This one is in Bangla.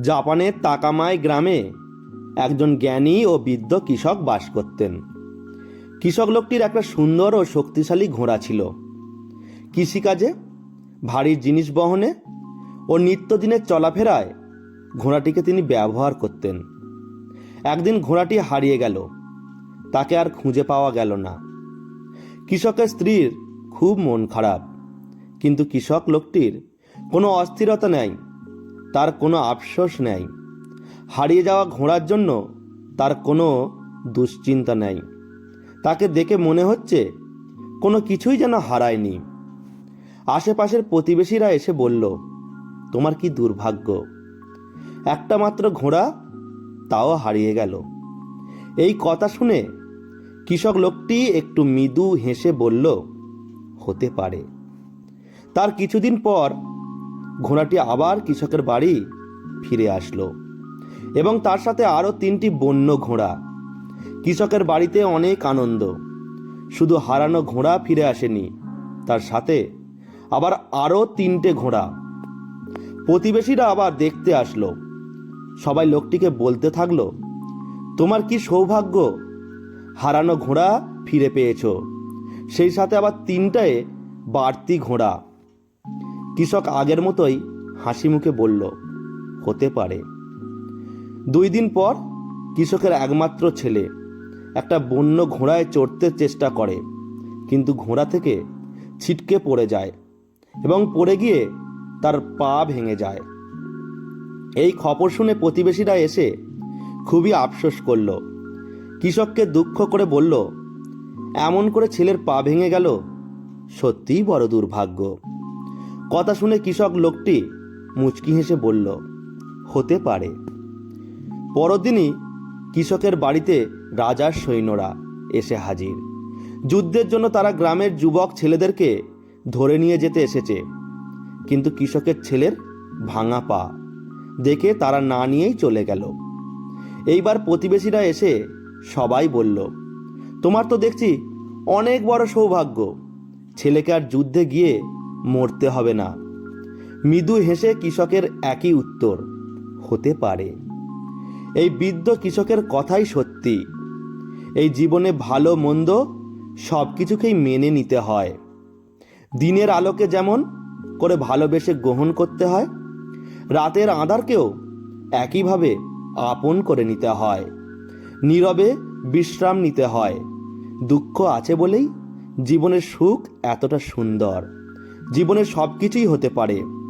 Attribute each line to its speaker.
Speaker 1: জাপানের তাকামাই গ্রামে একজন জ্ঞানী ও বৃদ্ধ কৃষক বাস করতেন। কৃষক লোকটির একটা সুন্দর ও শক্তিশালী ঘোড়া ছিল। কৃষিকাজে, ভারী জিনিস বহনে ও নিত্যদিনের চলাফেরায় ঘোড়াটিকে তিনি ব্যবহার করতেন। একদিন ঘোড়াটি হারিয়ে গেল। তাকে আর খুঁজে পাওয়া গেল না। কৃষকের স্ত্রীর খুব মন খারাপ, কিন্তু কৃষক লোকটির কোনো অস্থিরতা নেই। তার কোনো আফসোস নেই। হারিয়ে যাওয়া ঘোড়ার জন্য তার কোনো দুশ্চিন্তা নেই। তাকে দেখে মনে হচ্ছে কোনো কিছুই যেন হারায়নি। আশেপাশের প্রতিবেশীরা এসে বলল, তোমার কি দুর্ভাগ্য? একটা মাত্র ঘোড়া তাও হারিয়ে গেল। এই কথা শুনে কৃষক লোকটি একটু মৃদু হেসে বলল, হতে পারে। তার কিছুদিন পর ঘোড়াটি আবার কৃষকের বাড়ি ফিরে আসলো। এবং তার সাথে আরও তিনটি বন্য ঘোড়া। কৃষকের বাড়িতে অনেক আনন্দ। শুধু হারানো ঘোড়া ফিরে আসেনি, তার সাথে আবার আরও তিনটে ঘোড়া। প্রতিবেশীরা আবার দেখতে আসলো। সবাই লোকটিকে বলতে থাকল, তোমার কি সৌভাগ্য? হারানো ঘোড়া ফিরে পেয়েছ। সেই সাথে আবার তিনটায় বাড়তি ঘোড়া। কৃষক আগের মতোই হাসি মুখে বলল, হতে পারে। দুই দিন পর কৃষকের একমাত্র ছেলে একটা বন্য ঘোড়ায় চড়তে চেষ্টা করে, কিন্তু ঘোড়া থেকে ছিটকে পড়ে যায় এবং পড়ে গিয়ে তার পা ভেঙে যায়। এই খবর শুনে প্রতিবেশীরা এসে খুবই আফসোস করল। কৃষককে দুঃখ করে বলল, এমন করে ছেলের পা ভেঙে গেল, সত্যিই বড় দুর্ভাগ্য। কথা শুনে কৃষক লোকটি মুচকি হেসে বলল, হতে পারে। পরদিনই কৃষকের বাড়িতে রাজার সৈন্যরা এসে হাজির। যুদ্ধের জন্য তারা গ্রামের যুবক ছেলেদেরকে ধরে নিয়ে যেতে এসেছে। কিন্তু কৃষকের ছেলের ভাঙা পা দেখে তারা না নিয়েই চলে গেল। এইবার প্রতিবেশীরা এসে সবাই বলল, তোমার তো দেখছি অনেক বড় সৌভাগ্য। ছেলেকে আর যুদ্ধে গিয়ে মরতে হবে না। মৃদু হেসে কৃষকের একই উত্তর, হতে পারে। এই বৃদ্ধ কৃষকের কথাই সত্যি। এই জীবনে ভালো, মন্দ সব কিছুকেই মেনে নিতে হয়। দিনের আলোকে যেমন করে ভালোবেসে গ্রহণ করতে হয়, রাতের আঁধারকেও একইভাবে আপন করে নিতে হয়। নীরবে বিশ্রাম নিতে হয়। দুঃখ আছে বলেই জীবনের সুখ এতটা সুন্দর। জীবনের সব কিছুই হতে পারে।